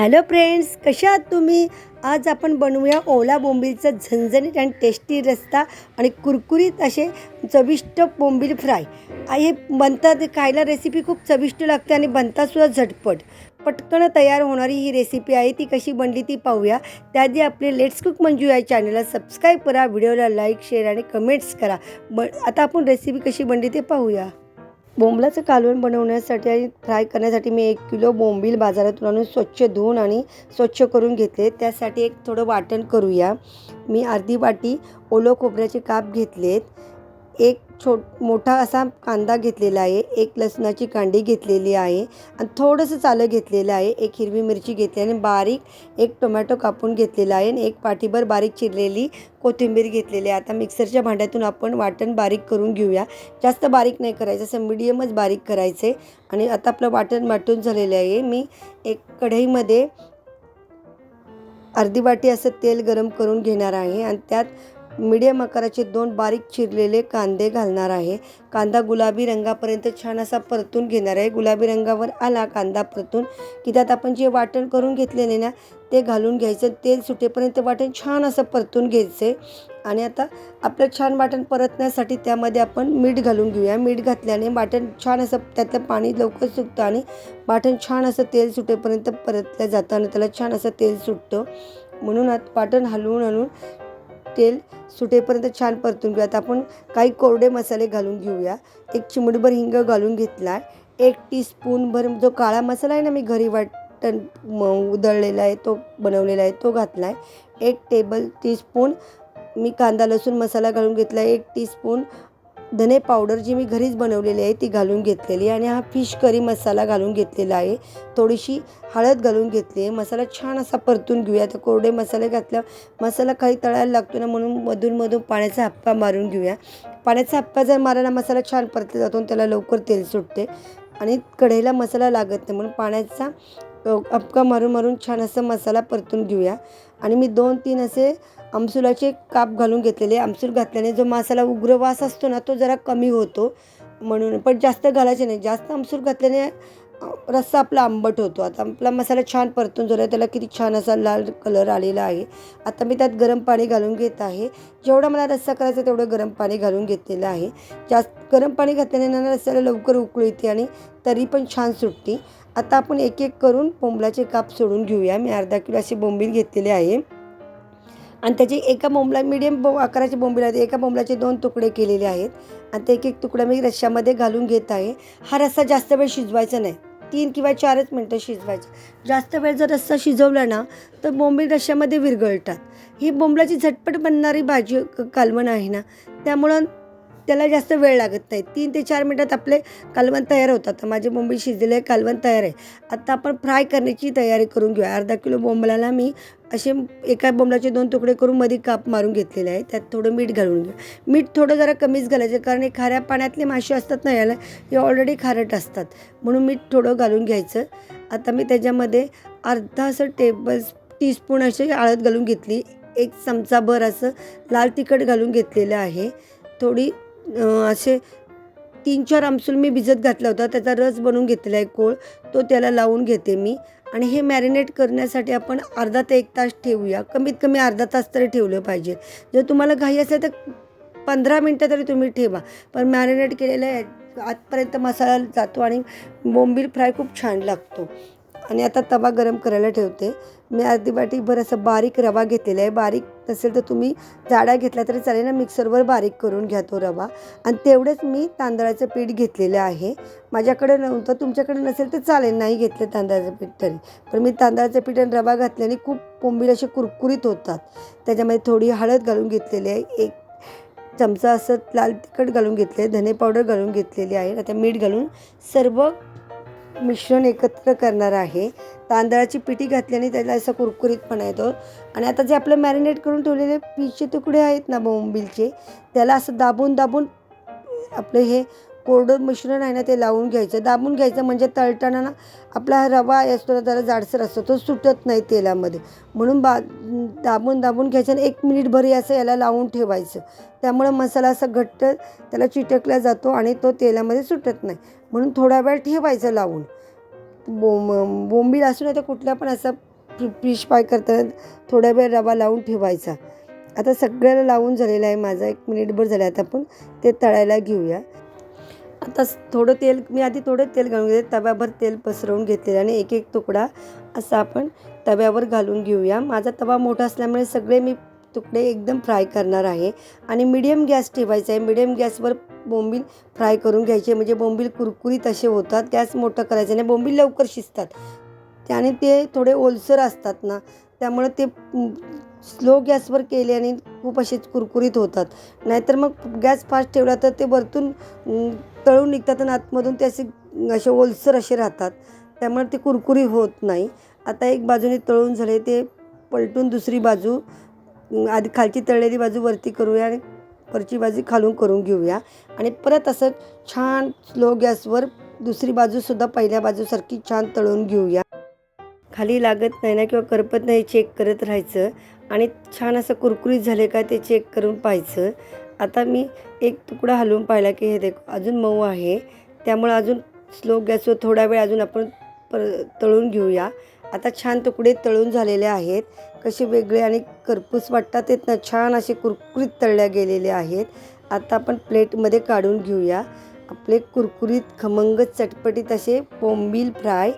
Hello friends कशा आहात तुम्ही? आज आपण बनवूया ओला बोंबीलचं झणझणीत आणि टेस्टी रस्ता आणि कुरकुरीत असे चविष्ट बोंबील फ्राय. हे बनतात खायला रेसिपी खूप चविष्ट लागते आणि बनतातसुद्धा झटपट. पटकन तयार होणारी ही रेसिपी आहे ती कशी बनली ती पाहूया. त्याआधी आपले लेट्स कुक मंजू या चॅनलला सबस्क्राईब करा व्हिडिओला लाईक शेअर आणि कमेंट्स करा. ब आता आपण रेसिपी कशी बनली ते पाहूया. बोंबलाचं कालवण बनवण्यासाठी आणि फ्राय करण्यासाठी मी एक किलो बोंबील बाजारातून आणून स्वच्छ धुवून आणि स्वच्छ करून घेतले. त्यासाठी एक थोडं वाटण करूया. मी अर्धी वाटी ओलं खोबऱ्याचे काप घेतलेत. एक छोट मोठा असा कांदा घेतलेला आहे. एक लसणाची कांडी घेतलेली आहे. आणि थोडंसं चालं घेतलेलं आहे. एक हिरवी मिरची घेतली आणि बारीक एक टोमॅटो कापून घेतलेला आहे. आणि एक पाठीभर बारीक चिरलेली कोथिंबीर घेतलेली आहे. आता मिक्सरच्या भांड्यातून आपण वाटण बारीक करून घेऊया. जास्त बारीक नाही करायचं. असं मिडियमच बारीक करायचे. आणि आता आपलं वाटण वाटून झालेलं आहे. मी एक कढईमध्ये अर्धी वाटी असं तेल गरम करून घेणार आहे. आणि त्यात मीडियम आकाराचे दोन बारीक चिरलेले कांदे घालणार आहे. कांदा गुलाबी रंगापर्यंत छान असा परतून घेणार आहे. गुलाबी रंगावर आला कांदा परतून. की त्यात आपण जे वाटण करून घेतलेले ना ते घालून घ्यायचं. तेल सुटेपर्यंत वाटण छान असं परतून घ्यायचे. आणि आता आपलं छान वाटण परतण्यासाठी त्यामध्ये आपण मीठ घालून घेऊया. मीठ घातल्याने वाटण छान असं त्यातलं पाणी लवकर सुटतं आणि वाटण छान असं तेल सुटेपर्यंत परतलं जातं आणि त्याला छान असं तेल सुटतं. म्हणून आत वाटण हलवून हलवून तेल सुटेपर्यंत छान परतून घेऊयात. आपण काही कोरडे मसाले घालून घेऊया. एक चिमडभर हिंग घालून घेतला आहे एक टीस्पूनभर जो काळा मसाला आहे ना मी घरी वाटण म उदळलेला आहे तो बनवलेला आहे तो घातला आहे एक टेबल टीस्पून मी कांदा लसूण मसाला घालून घेतला आहे एक टीस्पून धने पावडर जी मी घरीच बनवलेली आहे ती घालून घेतलेली आहे आणि हा फिश करी मसाला घालून घेतलेला आहे. थोडीशी हळद घालून घेतली आहे. मसाला छान असा परतून घेऊया. तर कोरडे मसाले घातल्या मसाला काही तळायला लागतो ना म्हणून मधून मधून पाण्याचा हप्पा मारून घेऊया. पाण्याचा हप्पा जर मारायला मसाला छान परतला जातो आणि त्याला लवकर तेल सुटते आणि कढईला मसाला लागत नाही म्हणून पाण्याचा अबका मारून मारून छान असं मसाला परतून घेऊया. आणि मी दोन तीन असे आमसुलाचे काप घालून घेतलेले. आमसूल घातल्याने जो मसाला उग्र वास असतो ना तो जरा कमी होतो म्हणून. पण जास्त घालायचे नाही. जास्त आमसूल घातल्याने रस्सा आपला आंबट होतो. आता आपला मसाला छान परतून झाला त्याला किती छान असा लाल कलर आलेला आहे. आता मी त्यात गरम पाणी घालून घेत आहे. जेवढा मला रस्सा करायचा तेवढं गरम पाणी घालून घेतलेलं आहे. जास्त गरम पाणी घातल्याने ना रस्स्याला लवकर उकळू येते आणि तरी पण छान सुटते. आता आपण एक एक करून बोंबलाचे काप सोडून घेऊया. मी अर्धा किलो असे बोंबील घेतलेले आहे. आणि त्याचे एका बोंबला मिडियम बो आकाराचे बोंबील आहेत. एका बोंबलाचे दोन तुकडे केलेले आहेत. आणि ते एक एक तुकडा मी रश्श्यामध्ये घालून घेत आहे. हा रस्सा जास्त वेळ शिजवायचा नाही. तीन किंवा चारच मिनटं शिजवायची. जास्त वेळ जर रस्सा शिजवला ना तर बोंबील रश्श्यामध्ये विरघळतात. ही बोंबलाची झटपट बनणारी भाजी कालवण आहे ना. त्यामुळं त्याला जास्त वेळ लागत नाही. तीन ते चार मिनटात आपले कालवण तयार होतात. तर माझे बोंबील शिजलेले आहे कालवण तयार आहे. आता आपण फ्राय करण्याची तयारी करून घेऊया. अर्धा किलो बोंबलाला मी असे एका बोंबलाचे दोन तुकडे करून मध्ये काप मारून घेतलेले आहे. त्यात थोडं मीठ घालून घ्या मीठ थोडं जरा कमीच घालायचं कारण हे खाऱ्या पाण्यातले मासे असतात ना याला हे ऑलरेडी खारट असतात. म्हणून मीठ थोडं घालून घ्यायचं. आता मी त्याच्यामध्ये अर्धा असं टेबल टीस्पून असे हळद घालून घेतली. एक चमचाभर असं लाल तिखट घालून घेतलेलं आहे. थोडी असे तीन चार आमसूल मी भिजत घातला होता. त्याचा रस बनवून घेतलेला आहे कोळ तो त्याला लावून घेते मी. आणि हे मॅरिनेट करण्यासाठी आपण अर्धा ते एक तास ठेवूया. कमीत कमी अर्धा तास तरी ठेवलं पाहिजे. जर तुम्हाला घाई असेल तर पंधरा मिनटं तरी तुम्ही ठेवा. पण मॅरिनेट केलेलं आहे आतपर्यंत मसाला जातो आणि बोंबील फ्राय खूप छान लागतो. आणि आता तवा गरम करायला ठेवते. मी अर्धी वाटीभर असं बारीक रवा घेतलेला आहे. बारीक नसेल तर तुम्ही जाडा घेतला तरी चालेल ना मिक्सरवर बारीक करून घ्या तो रवा. आणि तेवढंच मी तांदळाचं पीठ घेतलेलं आहे. माझ्याकडे नव्हतं तुमच्याकडे नसेल तर चालेल. नाही घेतलं तांदळाचं पीठ तरी. पण मी तांदळाचं पीठ आणि रवा घातल्याने खूप कोंबील असे कुरकुरीत होतात. त्याच्यामध्ये थोडी हळद घालून घेतलेली आहे. एक चमचा असं लाल तिखट घालून घेतले धने पावडर घालून घेतलेली आहे. आता मीठ घालून सर्व मिश्रण एकत्र करणार आहे. तांदळाची पिठी घातल्याने त्याला असं कुरकुरीतपणा येतो. आणि आता जे आपलं मॅरिनेट करून ठेवलेले पीचचे तुकडे आहेत ना बोंबिलचे त्याला असं दाबून दाबून आपलं हे कोरडं मिश्रण आहे ना ते लावून घ्यायचं. दाबून घ्यायचं म्हणजे तळताना ना आपला हा रवा असतो ना त्याला जाडसर असतो. तो सुटत नाही तेलामध्ये. म्हणून बा दाबून दाबून घ्यायचं आणि एक मिनिट भरी असं याला लावून ठेवायचं. त्यामुळं मसाला असा घट्ट त्याला चिटकला जातो आणि तो तेलामध्ये सुटत नाही. म्हणून थोडा वेळ ठेवायचं लावून. बोम बोंबील असू नाही तर कुठला पण असा फिश फ्राय करताना थोडा वेळ रवा लावून ठेवायचा. आता सगळ्याला लावून झालेला आहे माझा. एक मिनिटभर झाला आता आपण. ते तळायला घेऊया. आता स- थोडं तेल मी आधी थोडं तेल घालून घेते. तव्यावर तेल पसरवून घेते आणि एक एक तुकडा असा आपण तव्यावर घालून घेऊया. माझा तवा मोठा असल्यामुळे सगळे मी तुकडे एकदम फ्राय करणार आहे. आणि मिडियम गॅस ठेवायचा आहे. मिडियम गॅसवर बोंबील फ्राय करून घ्यायचे. म्हणजे बोंबील कुरकुरीत असे होतात. गॅस मोठं करायचं नाही. बोंबील लवकर शिजतात. त्याने ते थोडे ओलसर असतात ना त्यामुळे ते स्लो गॅसवर केले आणि खूप असे कुरकुरीत होतात. नाहीतर मग गॅस फास्ट ठेवला तर ते वरतून तळून निघतात आणि आतमधून ते असे असे ओलसर असे राहतात. त्यामुळे ते कुरकुरी होत नाही. आता एक बाजूने तळून झाले ते पलटून दुसरी बाजू आधी खालची तळलेली बाजू वरती करूया आणि वरची बाजू खालून करून घेऊया. आणि परत असं छान स्लो गॅसवर दुसरी बाजूसुद्धा पहिल्या बाजूसारखी छान तळून घेऊया. खाली लागत नाही ना किंवा करपत नाही चेक करत राहायचं. आणि छान असं कुरकुरीत झाले का ते चेक करून पाहायचं. आता मी एक तुकडा हलवून पाहिला की हे देख अजून मऊ आहे. त्यामुळे अजून स्लो गॅसवर थोडा वेळ अजून आपण पर तळून घेऊया. आता छान तुकडे तळून झालेले आहेत. कसे वेगळे आणि करपूस वाटतात येत ना छान असे कुरकुरीत तळल्या गेलेले आहेत. आता आपण प्लेटमध्ये काढून घेऊया. आपले कुरकुरीत खमंग चटपटीत असे बोंबील फ्राय.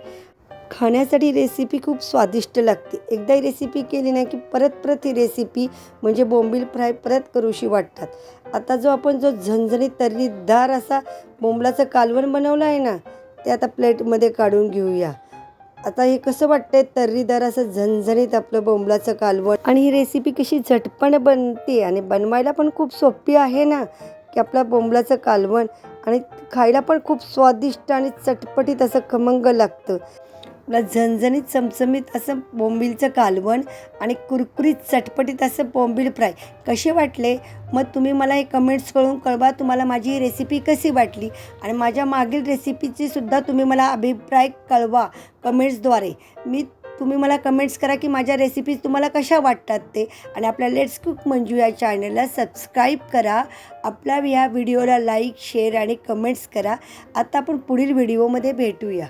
खाण्यासाठी रेसिपी खूप स्वादिष्ट लागते. एकदा ही रेसिपी केली ना की परत परत ही रेसिपी म्हणजे बोंबील फ्राय परत करूशी वाटतात. आता जो आपण जो झणझणीत तर्रीदार असा बोंबलाचं कालवण बनवलं आहे ना ते आता प्लेटमध्ये काढून घेऊया. आता हे कसं वाटतंय? तर्रीदार असं झणझणीत आपलं बोंबलाचं कालवण. आणि ही रेसिपी कशी झटपण बनते आणि बनवायला पण खूप सोपी आहे ना की आपला बोंबलाचं कालवण आणि खायला पण खूप स्वादिष्ट आणि चटपटीत असं खमंग लागतं. आपला झणझणीत चमचमीत असं बोंबीलचं कालवण आणि कुरकुरीत चटपटीत असं बोंबील फ्राय कसे वाटले? मग तुम्ही मला हे कमेंट्स करून कळवा. तुम्हाला माझी ही रेसिपी कशी वाटली? आणि माझ्या मागील रेसिपीची सुद्धा तुम्ही मला अभिप्राय कळवा कमेंट्सद्वारे मी तुम्ही मला कमेंट्स करा की माझ्या रेसिपीज तुम्हाला कशा वाटतात ते. आणि आपल्या लेट्स कुक मंजू या चॅनलला सबस्क्राईब करा. आपल्या या व्हिडिओला लाईक शेअर आणि कमेंट्स करा. आता आपण पुढील व्हिडिओमध्ये भेटूया.